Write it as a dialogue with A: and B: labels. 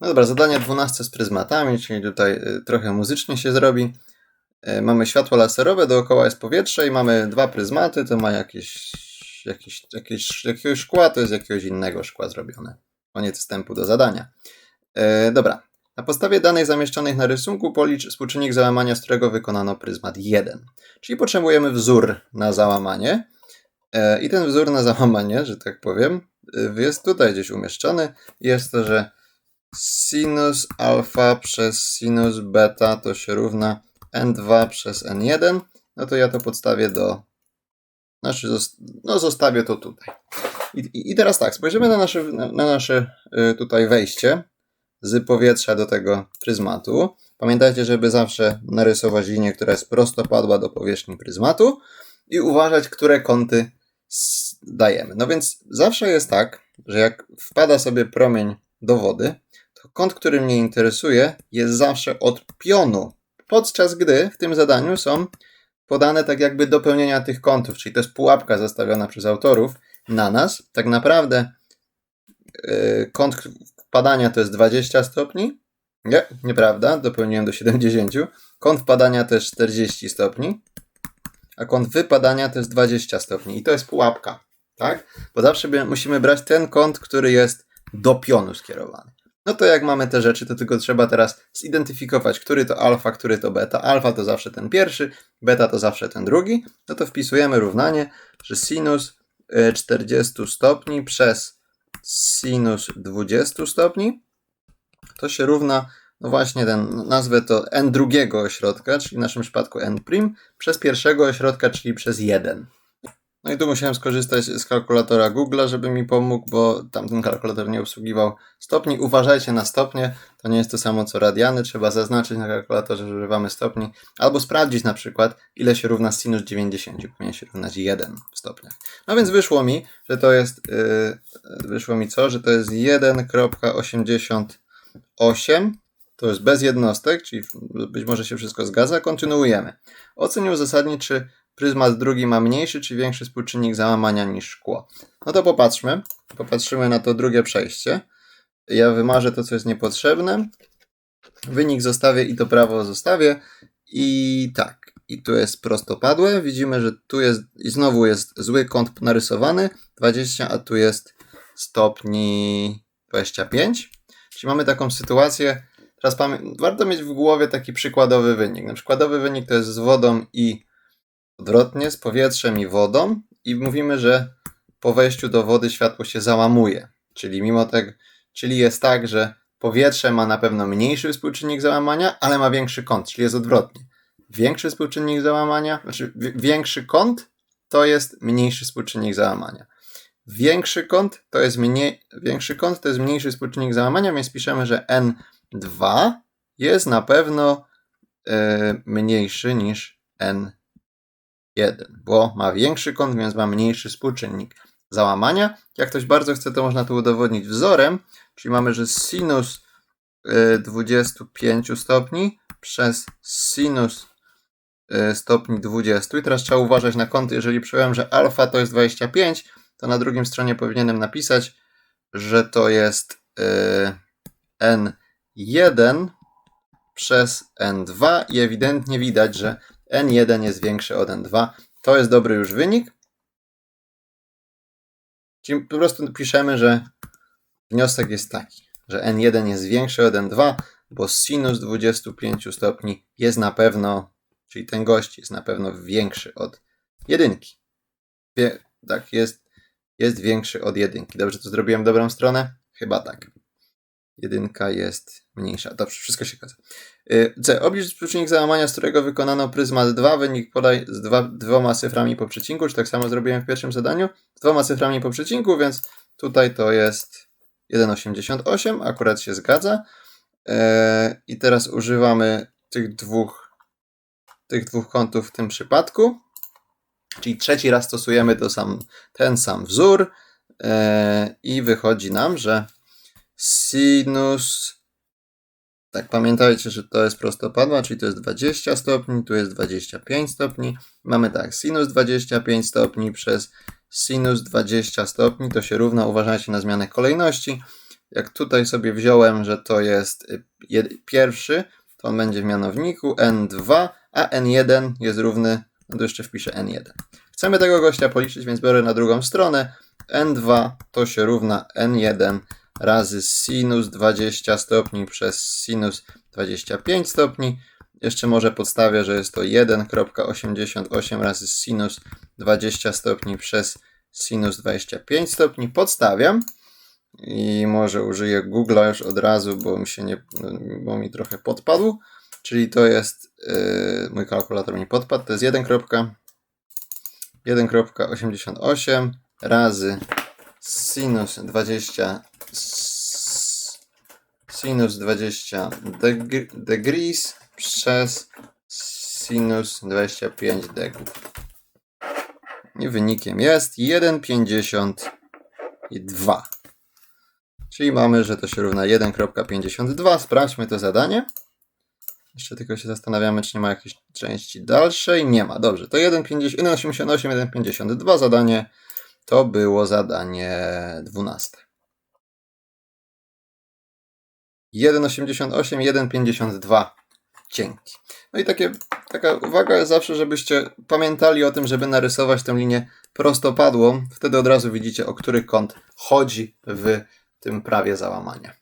A: No dobra, zadanie 12 z pryzmatami, czyli tutaj y, trochę muzycznie się zrobi. Y, Mamy światło laserowe, dookoła jest powietrze i mamy dwa pryzmaty, to ma jakieś, jakieś, jakieś jakiegoś szkła, to jest jakiegoś innego szkła zrobione. Koniec wstępu do zadania. E, dobra. Na podstawie danych zamieszczonych na rysunku policz współczynnik załamania, z którego wykonano pryzmat 1. Czyli potrzebujemy wzór na załamanie. E, I ten wzór na załamanie, że tak powiem, jest tutaj gdzieś umieszczony. Jest to, że sinus alfa przez sinus beta to się równa n2 przez n1. No to ja to podstawię do. Znaczy, no zostawię to tutaj. I, i, i teraz tak, spojrzymy na nasze, na, na nasze y, tutaj wejście z powietrza do tego pryzmatu. Pamiętajcie, żeby zawsze narysować linię, która jest prostopadła do powierzchni pryzmatu i uważać, które kąty dajemy. No więc zawsze jest tak, że jak wpada sobie promień do wody, kąt, który mnie interesuje, jest zawsze od pionu, podczas gdy w tym zadaniu są podane tak jakby dopełnienia tych kątów, czyli to jest pułapka zastawiona przez autorów na nas. Tak naprawdę yy, kąt wpadania to jest 20 stopni. Nie, nieprawda, dopełniłem do 70. Kąt wpadania to jest 40 stopni, a kąt wypadania to jest 20 stopni. I to jest pułapka, tak? Bo zawsze musimy brać ten kąt, który jest do pionu skierowany. No to jak mamy te rzeczy, to tylko trzeba teraz zidentyfikować, który to alfa, który to beta. Alfa to zawsze ten pierwszy, beta to zawsze ten drugi. No to wpisujemy równanie, że sinus y, 40 stopni przez sinus 20 stopni to się równa, no właśnie ten, nazwę to n drugiego ośrodka, czyli w naszym przypadku n przez pierwszego ośrodka, czyli przez 1. No i tu musiałem skorzystać z kalkulatora Google'a, żeby mi pomógł, bo tamten kalkulator nie obsługiwał stopni. Uważajcie na stopnie, to nie jest to samo co radiany, trzeba zaznaczyć na kalkulatorze, że używamy stopni, albo sprawdzić na przykład, ile się równa sinus 90, powinien się równać 1 w stopniach. No więc wyszło mi, że to jest, yy, wyszło mi co, że to jest 1.88, to jest bez jednostek, czyli być może się wszystko zgadza, kontynuujemy. Oceń uzasadni, czy pryzmat drugi ma mniejszy czy większy współczynnik załamania niż szkło. No to popatrzmy. Popatrzymy na to drugie przejście. Ja wymarzę to, co jest niepotrzebne. Wynik zostawię i to prawo zostawię. I tak. I tu jest prostopadłe. Widzimy, że tu jest i znowu jest zły kąt narysowany 20, a tu jest stopni 25. Czyli mamy taką sytuację. Teraz warto mieć w głowie taki przykładowy wynik. Na przykładowy wynik to jest z wodą i odwrotnie, z powietrzem i wodą i mówimy, że po wejściu do wody światło się załamuje. Czyli mimo tego, czyli jest tak, że powietrze ma na pewno mniejszy współczynnik załamania, ale ma większy kąt, czyli jest odwrotnie. Większy współczynnik załamania, znaczy wi- większy kąt to jest mniejszy współczynnik załamania. Większy kąt to jest mniej, większy kąt to jest mniejszy współczynnik załamania, więc piszemy, że N2 jest na pewno e, mniejszy niż N1 bo ma większy kąt, więc ma mniejszy współczynnik załamania. Jak ktoś bardzo chce, to można to udowodnić wzorem, czyli mamy, że sinus y, 25 stopni przez sinus y, stopni 20. I teraz trzeba uważać na kąty. Jeżeli przyjąłem, że alfa to jest 25, to na drugim stronie powinienem napisać, że to jest y, n1 przez n2 i ewidentnie widać, że n1 jest większy od n2. To jest dobry już wynik. Czyli po prostu piszemy, że wniosek jest taki, że n1 jest większy od n2, bo sinus 25 stopni jest na pewno, czyli ten gość jest na pewno większy od jedynki. Wie, tak, jest, jest większy od jedynki. Dobrze to zrobiłem w dobrą stronę? Chyba tak. Jedynka jest mniejsza. Dobrze, wszystko się zgadza. Y, C. Oblicz współczynnik załamania, z którego wykonano pryzmat 2. Wynik podaj z dwa, dwoma cyframi po przecinku, czy tak samo zrobiłem w pierwszym zadaniu. Z dwoma cyframi po przecinku, więc tutaj to jest 1,88. Akurat się zgadza. E, I teraz używamy tych dwóch, tych dwóch kątów w tym przypadku. Czyli trzeci raz stosujemy to sam, ten sam wzór. E, I wychodzi nam, że sinus tak, pamiętajcie, że to jest prostopadła, czyli to jest 20 stopni, tu jest 25 stopni. Mamy tak, sinus 25 stopni przez sinus 20 stopni, to się równa, uważajcie na zmianę kolejności, jak tutaj sobie wziąłem, że to jest y, pierwszy, to on będzie w mianowniku N2, a N1 jest równy, no to jeszcze wpiszę N1. Chcemy tego gościa policzyć, więc biorę na drugą stronę. N2 to się równa N1 razy sinus 20 stopni przez sinus 25 stopni. Jeszcze może podstawię, że jest to 1,88 razy sinus 20 stopni przez sinus 25 stopni. Podstawiam i może użyję Google'a już od razu, bo mi się nie, bo mi trochę podpadł. Czyli to jest, yy, mój kalkulator mi podpadł, to jest 1. 1,88 razy sinus 20 s- sinus 20 deg- degrees przez sinus 25 degów. I wynikiem jest 1,52. Czyli mamy, że to się równa 1,52. Sprawdźmy to zadanie. Jeszcze tylko się zastanawiamy, czy nie ma jakiejś części dalszej. Nie ma. Dobrze, to 1,50 1,88, 1,52 zadanie to było zadanie 12. 1,88, 1,52. Dzięki. No i takie, taka uwaga jest zawsze, żebyście pamiętali o tym, żeby narysować tę linię prostopadłą. Wtedy od razu widzicie, o który kąt chodzi w tym prawie załamania.